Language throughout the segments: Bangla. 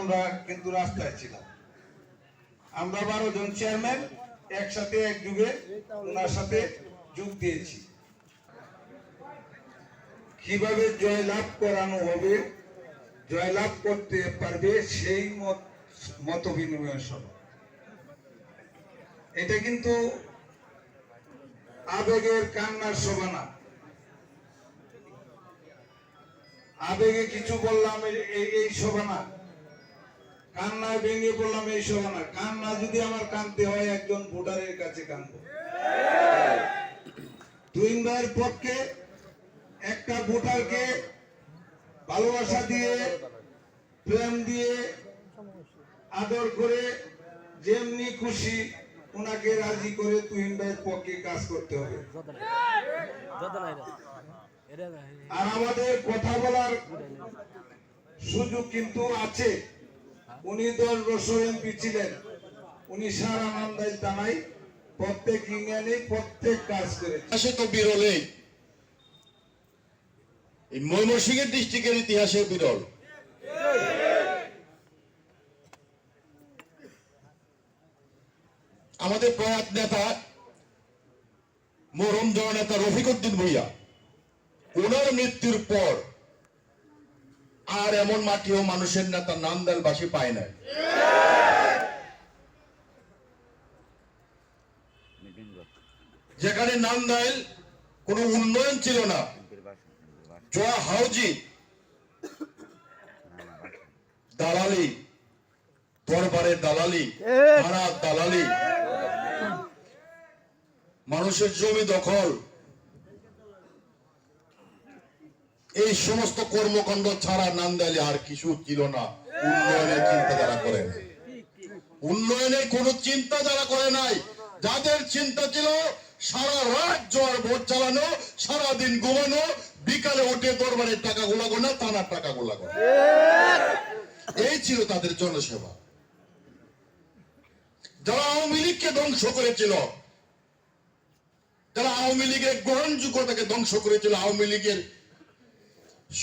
আমরা কিন্তু রাস্তায় ছিলাম। আমরা বারো জন চেয়ারম্যান, একসাথে এক যুগে ওনার সাথে যোগ দিয়েছি। কীভাবে জয়লাভ করানো হবে, জয়লাভ করতে পারবে সেই মত মত বিনিময় সভা। এটা কিন্তু আবেগের কান্নার সভা না। আবেগে কিছু বললাম এই- সভা না। কান্নায় ভেঙে বললাম এই সভা না। কান্না যদি আমার কানতে হয়, একজন ভোটারের কাছে কানবো। তুইন ভাইয়ের পক্ষে একটা ভোটারকে ভালোবাসা দিয়ে, প্রেম দিয়ে আদর করে যেমনি খুশি ওনাকে রাজি করে তুহিন ভাইয়ের পক্ষে কাজ করতে হবে। আর আমাদের কথা বলার সুযোগ কিন্তু আছে। উনি দশ বছর এমপি ছিলেন। উনি সারা আনন্দাই টানাই প্রত্যেক ইউনিয়নে প্রত্যেক কাজ করেছে ইতিহাসে তো বিরলেই এই। ময়মনসিংহের ডিস্ট্রিক্টের ইতিহাসে বিরল। আমাদের প্রয়াত নেতা মরম জননেতা রফিকুদ্দিন ভুইয়া ওনার মৃত্যুর পর আর এমন মাটিও মানুষের নেতা নান্দালবাসী পায় নাই। যেখানে নান্দাইল কোনো উন্নয়ন ছিল না, জোয়া হাউজি, দালালি দরবারের দালালি ভাড়া দালালি। মানুষের জমি দখল। এই সমস্ত কর্মকাণ্ড ছাড়া নান্দাইলে আর কিছু ছিল না। উন্নয়নের চিন্তা যারা করে নাই। উন্নয়নের কোন চিন্তা যারা করে নাই। যাদের চিন্তা ছিল সারা রাত জোয়ার ভোট চালানো সারা দিন ঘুমানো বিকালে উঠে দরবারের টাকা গুলা গোনা থানার টাকা গুলা গোনা এই ছিল তাদের জনসেবা। যারা আওয়ামী লীগকে ধ্বংস করেছিল, যারা আওয়ামী লীগের গ্রহণযোগ্যতাকে ধ্বংস করেছিল, আওয়ামী লীগের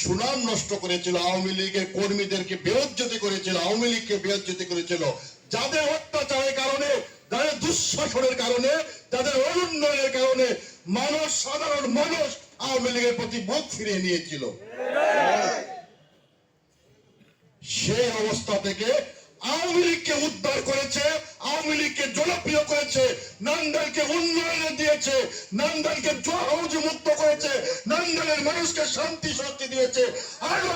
সুনাম নষ্ট করেছিল, আওয়ামী লীগের কর্মীদেরকে বেয়জ্জতি করেছিল, আওয়ামী লীগকে বেয়জ্জতি করেছিল, যাদের অত্যাচারের কারণে, যাদের দুঃশাসনের কারণে, যাদের অনুন্নয়নের কারণে মানুষ, সাধারণ মানুষ আওয়ামী লীগের প্রতি মুখ ফিরিয়ে নিয়েছিল। সেই অবস্থা থেকে আওয়ামী লীগকে উদ্ধার করেছে, আওয়ামী লীগকে জনপ্রিয় করেছে উন্নয়নে দিয়েছে মুক্ত করেছে মানুষকে শান্তি শক্তি দিয়েছে। আরও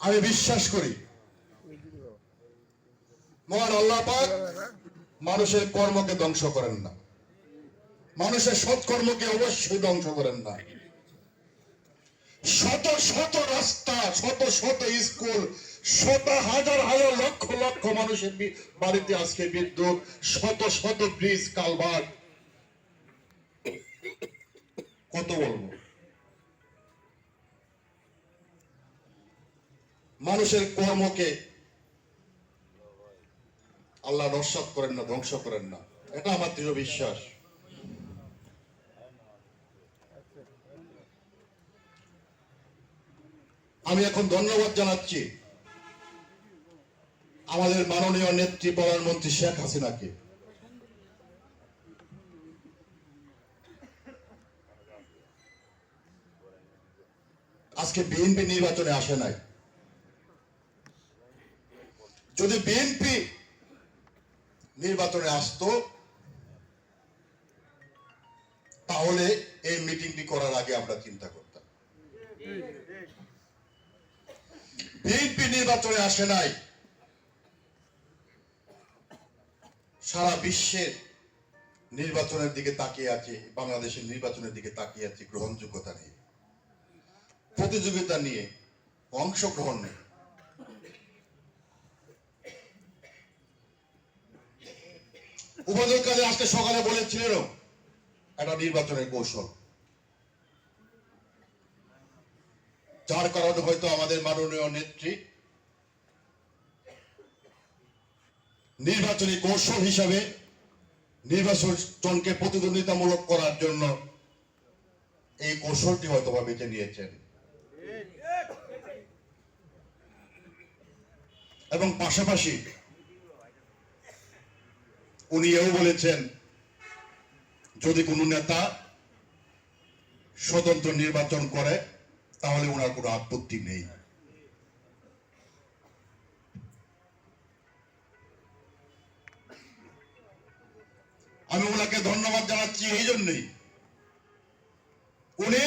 আমি বিশ্বাস করি, মহান আল্লাহ পাক মানুষের কর্মকে ধ্বংস করেন না। মানুষের সৎকর্মকে অবশ্যই ধ্বংস করেন না। শত শত রাস্তা, শত শত স্কুল, শত হাজার হাজার লক্ষ লক্ষ মানুষের বাড়িতে আজকে বিদ্যুৎ, শত শত ব্রিজ কালভার কত বলব? মানুষের কর্মকে আল্লাহ নস্বাত করেন না, ধ্বংস করেন না। এটা আমার দৃঢ় বিশ্বাস। আমি এখন ধন্যবাদ জানাচ্ছি আমাদের মাননীয় নেত্রী প্রধানমন্ত্রী শেখ হাসিনাকে। আজকে বিএনপি নির্বাচনে আসে নাই। যদি বিএনপি নির্বাচনে আসতো, তাহলে এই মিটিংটি করার আগে আমরা চিন্তা করতাম। বিএনপি নির্বাচনে আসে নাই। সারা বিশ্বের নির্বাচনের দিকে তাকিয়ে আছে, বাংলাদেশের নির্বাচনের দিকে তাকিয়ে আছে গ্রহণযোগ্যতা নিয়ে। প্রতিযোগিতা নিয়ে, অংশগ্রহণ নিয়ে। উপাধ্যক্ষ আজকে সকালে বলেছিলেন একটা নির্বাচনের কৌশল। যার কারণে হয়তো আমাদের মাননীয় নেত্রী নির্বাচনী কৌশল হিসাবে নির্বাচনকে প্রতিদ্বন্দ্বিতামূলক করার জন্য এই কৌশলটি হয়তো বা বেছে নিয়েছেন। এবং পাশাপাশি উনি এও বলেছেন, যদি কোনো নেতা স্বতন্ত্র নির্বাচন করে তাহলে ওনার কোনো আপত্তি নেই। আমি ওনাকে ধন্যবাদ জানাচ্ছি এই জন্যই। উনি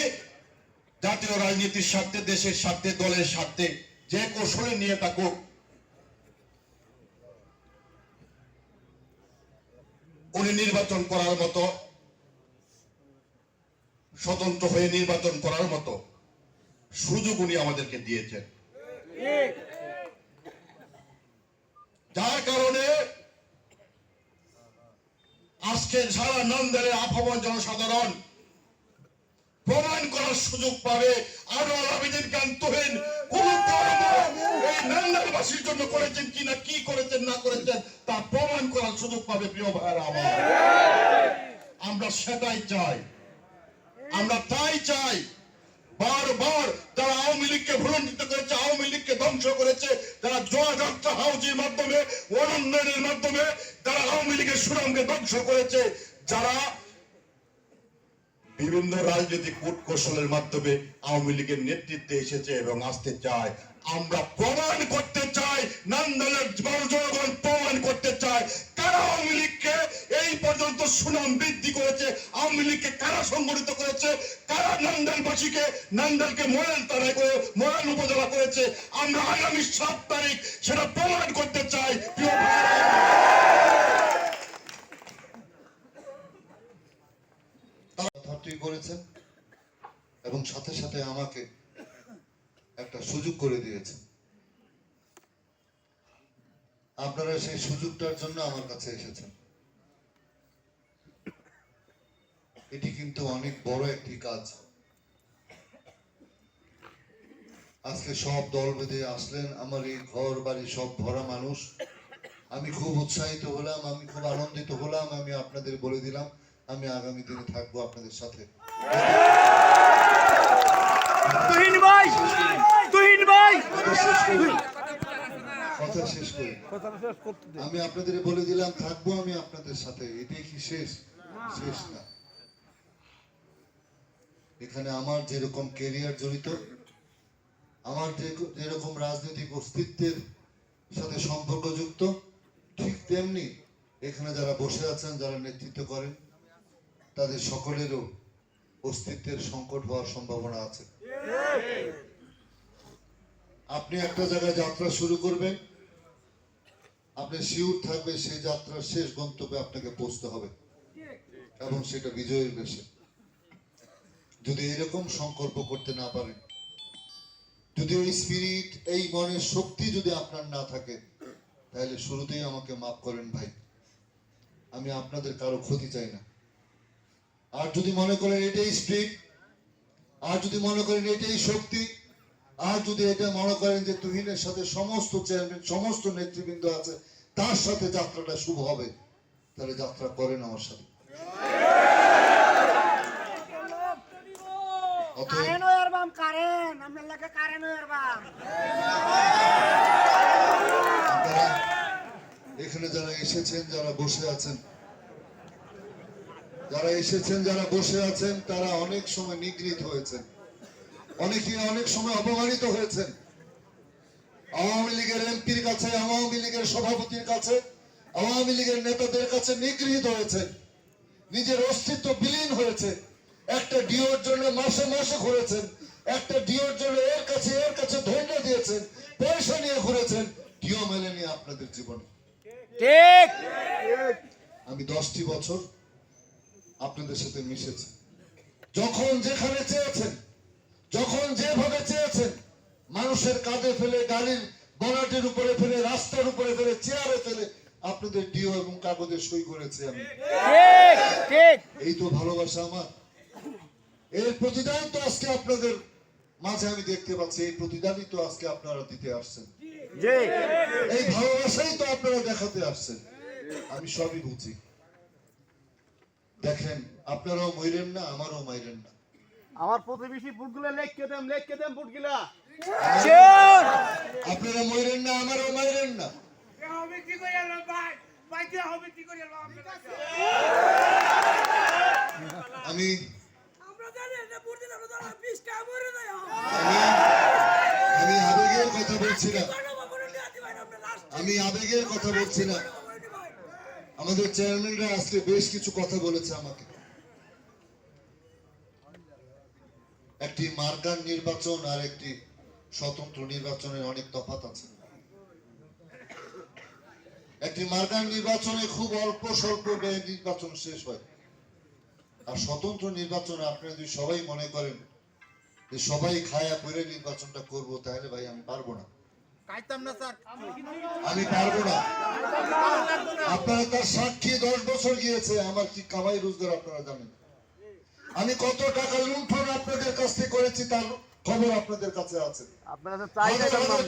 জাতীয় রাজনীতির স্বার্থে, দেশের স্বার্থে, দলের স্বার্থে যে কৌশলে নিয়ে থাকুক, উনি নির্বাচন করার মতো, স্বতন্ত্র হয়ে নির্বাচন করার মতো সুযোগ উনি আমাদেরকে দিয়েছেন। যার কারণে আজকে সারা নন্দের আপামর জনসাধারণ প্রমাণ করার সুযোগ পাবে। আরও আলাবিদের জ্ঞানতহীন কোন কর্ম জন্য করেছেন কিনা কি করেছেন, না করেছেন, তা প্রমাণ করার সুযোগ পাবে প্রিয় ভাইয়েরা আমার। আমরা সেটাই চাই। আমরা তাই চাই বারবার যারা আওয়ামী লীগকে ভুলণ্ডিত করেছে, আওয়ামী লীগকে ধ্বংস করেছে, যারা জোয়া যাত্রা হাউজির মাধ্যমে অনুন্নয়নের মাধ্যমে যারা আওয়ামী লীগের সুনামকে ধ্বংস করেছে, যারা বিভিন্ন রাজনৈতিক কূটকৌশলের মাধ্যমে আওয়ামী লীগের নেতৃত্বে এসেছে এবং আসতে চায়। আমরা প্রমাণ করতে চাই নন্দনের জনগণ প্রমাণ করতে চায়, কারা আওয়ামী লীগকে এই পর্যন্ত সুনাম বৃদ্ধি করেছে, আওয়ামী লীগকে কারা সংগঠিত করেছে, কারা নন্দনবাসীকে নন্দনকে মোড়েল তারাই করে মোড়েল উপজেলা করেছে, আমরা আগামী সাত তারিখ সেটা প্রমাণ করতে চাই। করেছেন এবং সাথে সাথে আমাকে একটা সুযোগ করে দিয়েছেন। আপনারা সেই সুযোগটার জন্য আমার কাছে এসেছেন এটি কিন্তু অনেক বড় একটি কাজ। আজকে সব দল বেঁধে আসলেন আমার এই ঘর বাড়ি সব ভরা মানুষ। আমি খুব উৎসাহিত হলাম আমি খুব আনন্দিত হলাম আমি আপনাদের বলে দিলাম আমি আগামী দিনে থাকব আপনাদের সাথে। কথা শেষ করি। আমি আপনাদের বলে দিলাম থাকব আমি আপনাদের সাথে। এটাই কি শেষ? শেষ না। এখানে আমার যেরকম কেরিয়ার জড়িত, আমার যেরকম রাজনৈতিক অস্তিত্বের সাথে সম্পর্কযুক্ত, ঠিক তেমনি এখানে যারা বসে আছেন, যারা নেতৃত্ব করেন, তাদের সকলেরও অস্তিত্বের সংকট হওয়ার সম্ভাবনা আছে। আপনি একটা জায়গায় যাত্রা শুরু করবেন, আপনি শিউর থাকবে সেই যাত্রার শেষ গন্তব্যে আপনাকে পৌঁছতে হবে। এবং সেটা বিজয়ের বেশে। যদি এরকম সংকল্প করতে না পারেন, যদি ওই স্পিরিট এই মনের শক্তি যদি আপনার না থাকে, তাহলে শুরুতেই আমাকে মাফ করেন ভাই। আমি আপনাদের কারও ক্ষতি চাই না। আর যদি মনে করেন এটাই স্পিরিট আর যদি মনে করেন এটাই শক্তি, আর যদি এটা মনে করেন যে তুহিনের সাথে সমস্ত চেয়ারম্যান সমস্ত নেতৃবৃন্দ আছে, তার সাথে যাত্রাটা শুভ হবে, তাহলে যাত্রা করেন আমার সাথে অতএব কারেন ওয়ার বাম কারেন আপনার লাগে কারেন ওয়ার বাম এখানে যারা এসেছেন যারা বসে আছেন যারা এসেছেন যারা বসে আছেন তারা অনেক সময় নিগৃহীত হয়েছেন। অনেকে অনেক সময় অপমানিত হয়েছেন। আওয়ামী লীগের এমপির কাছে আওয়ামী লীগের সভাপতির কাছে আওয়ামী লীগের নেতাদের কাছে নিগৃহীত হয়েছে নিজের অস্তিত্ব বিলীন হয়েছে। একটা ডিওর জন্য মাসে মাসে ঘুরেছেন একটা ডিওর জন্য এর কাছে এর কাছে ধৈর্য দিয়েছেন পয়সা নিয়ে ঘুরেছেন ডিও মেলেনি আপনাদের জীবনে। ঠিক। আমি দশটি বছর আপনাদের সাথে মিশেছি। যখন যেখানে চেয়েছেন যখন যেভাবে চেয়েছেন মানুষের কাঁধে ফেলে গাড়ির গলাটির উপরে ফেলে রাস্তার উপরে ফেলে চেয়ারে ফেলে আপনাদের ডিও এবং কাগজে সই করেছি আমি। এই তো ভালোবাসা আমার। এর প্রতিদান তো আজকে আপনাদের মাঝে আমি দেখতে পাচ্ছি এই প্রতিদানই তো আজকে আপনারা দিতে আসছেন। এই ভালোবাসাই তো আপনারা দেখাতে আসছেন। আমি সবই বুঝি। দেখেন আপনারাও মইরেন না আমারও মাইরেন না। আমার প্রতিবেশী ফুটগুলো লেখকে দেন লেখকে দেন ফুটগুলা আপনারা মইরেন না আমারও মাইরেন না। আমি আমি আমি আবেগের কথা বলছি না। আমি আবেগের কথা বলছি না। আমাদের চেয়ারম্যানরা আজকে বেশ কিছু কথা বলেছে আমাকে। একটি মার্কার নির্বাচন আর একটি স্বতন্ত্র নির্বাচনের অনেক তফাৎ আছে। একটি মার্কার নির্বাচনে খুব অল্প স্বল্প ব্যয়ে নির্বাচন শেষ হয়। আর স্বতন্ত্র নির্বাচনে আপনারা যদি সবাই মনে করেন যে সবাই খায়া করে নির্বাচনটা করব, তাহলে ভাই আমি পারব না। আমি পারব না। আপনারা তার সাক্ষী দশ বছর গিয়েছে আমার কি কামাই রোজগার আপনারা জানেন। আমি কত টাকা লুণ্ঠন আপনাদের কাছ থেকে করেছি তার খবর আপনাদের কাছে আছে।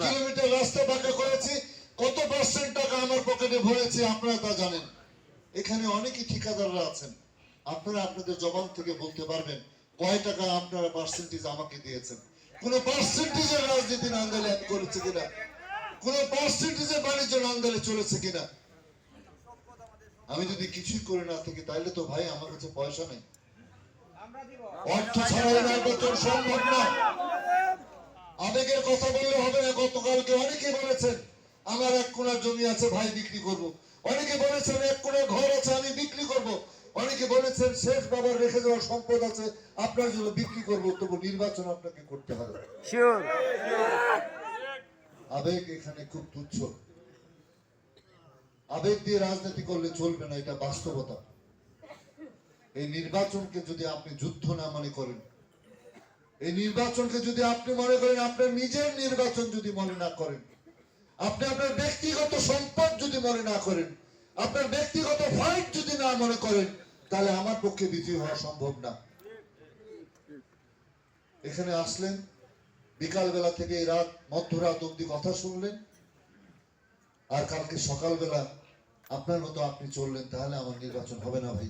কিলোমিটার রাস্তা পাকা করেছি কত পার্সেন্ট টাকা আমার পকেটে ভরেছি আপনারা তা জানেন। এখানে অনেকই ঠিকাদাররা আছেন। আপনারা আপনাদের জবান থেকে বলতে পারবেন কয় টাকা আপনারা পার্সেন্টেজ আমাকে দিয়েছেন। কোন পার্সেন্টেজের রাজনীতি নাঙ্গালে আমি করেছি কিনা কোন পার্সেন্টেজের বাণিজ্য নাঙ্গালে চলেছে কিনা আমি যদি কিছুই করে না থাকি তাহলে তো ভাই আমার কাছে পয়সা নেই অর্থ ছাড়া সম্ভব না আবেগের কথা বললে হবে না, গতকালকে অনেকে বলেছেন, আমার এক কোনার জমি আছে, ভাই বিক্রি করব। অনেকে বলেছেন, এক কোনার ঘর আছে, আমি বিক্রি করব। অনেকে বলেছেন শেষ বাবার রেখে যাওয়া সম্পদ আছে আপনার জন্য বিক্রি করব। তবু নির্বাচন আপনাকে করতে হবে। আবেগ এখানে খুব তুচ্ছ। আবেগ দিয়ে রাজনীতি করলে চলবে না এটা বাস্তবতা। এই নির্বাচনকে যদি আপনি যুদ্ধ না মনে করেন এই নির্বাচনকে যদি আপনি মনে করেন আপনার নিজের নির্বাচন যদি মনে না করেন আপনি আপনার ব্যক্তিগত সম্পদ যদি মনে না করেন আপনার ব্যক্তিগত ফাইট যদি না মনে করেন, তাহলে আমার পক্ষে বিজয়ী হওয়া সম্ভব না। এখানে আসলেন, বিকালবেলা থেকে রাত, মধ্যরাত অব্দি কথা শুনলেন। আর কালকে সকালবেলা আপনার মতো আপনি চললেন, তাহলে আমার নির্বাচন হবে না ভাই।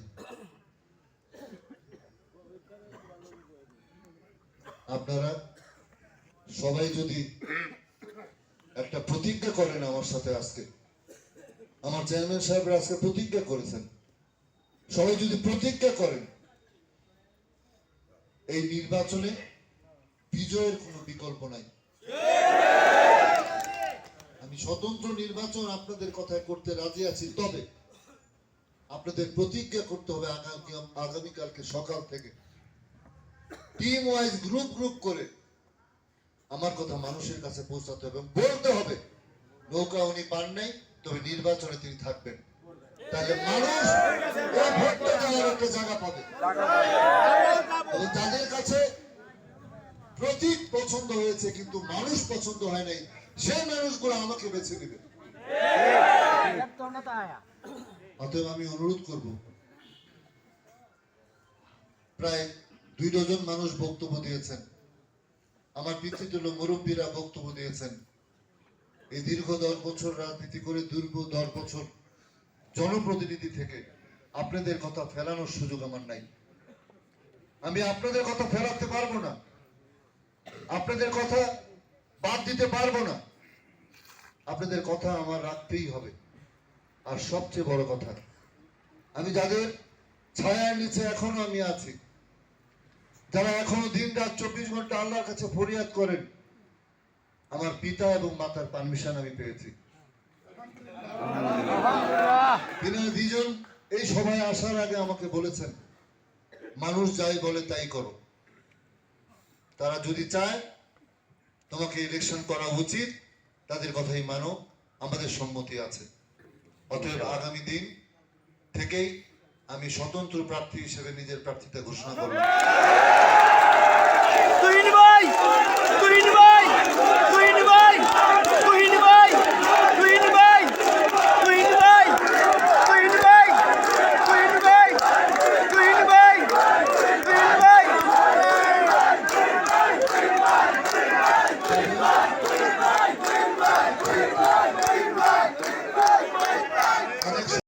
আপনারা সবাই যদি একটা প্রতিজ্ঞা করেন আমার সাথে আজকে আমার চেয়ারম্যান সাহেবরা আজকে প্রতিজ্ঞা করেছেন। সবাই যদি প্রতিজ্ঞা করেন, এই নির্বাচনে বিজয়ের কোনো বিকল্প নাই। আমি স্বতন্ত্র নির্বাচন আপনাদের কথায় করতে রাজি আছি, তবে আপনাদের প্রতিজ্ঞা করতে হবে আগামী আগামীকালকে সকাল থেকে। টিম ওয়াইজ গ্রুপ গ্রুপ করে আমার কথা মানুষের কাছে পৌঁছাতে হবে বলতে হবে, নৌকা উনি পান নাই তবে নির্বাচনে তিনি থাকবেন। তাহলে মানুষ জায়গা পাবে। যাদের কাছে প্রতীক পছন্দ হয়েছে, কিন্তু মানুষ পছন্দ হয় নাই। সেই মানুষগুলো আমাকে বেছে নেবে। অতএব আমি অনুরোধ করব, প্রায় দুই ডজন মানুষ বক্তব্য দিয়েছেন। আমার পিতৃতুল্য মুরব্বীরা বক্তব্য দিয়েছেন। এই দীর্ঘ দশ বছর রাজনীতি করে, দীর্ঘ দশ বছর জনপ্রতিনিধি থেকে আপনাদের কথা ফেলানোর সুযোগ আমার নাই। আমি আপনাদের কথা ফেরাতে পারব না। আপনাদের কথা বাদ দিতে পারব না। আপনাদের কথা আমার রাখতেই হবে। আর সবচেয়ে বড় কথা, আমি যাদের ছায়ার নিচে এখনও আমি আছি, যারা এখনও দিন রাত চব্বিশ ঘণ্টা আল্লাহর কাছে ফরিয়াদ করেন আমার পিতা এবং মাতার পারমিশন আমি পেয়েছি। তিনি দুজন এই সভায় আসার আগে আমাকে বলেছেন, মানুষ যাই বলে তাই করো। তারা যদি চায়, তোমাকে ইলেকশন করা উচিত, তাদের কথাই মানো, আমাদের সম্মতি আছে। অতএব আগামী দিন থেকেই আমি স্বতন্ত্র প্রার্থী হিসেবে নিজের প্রার্থিতা ঘোষণা করব।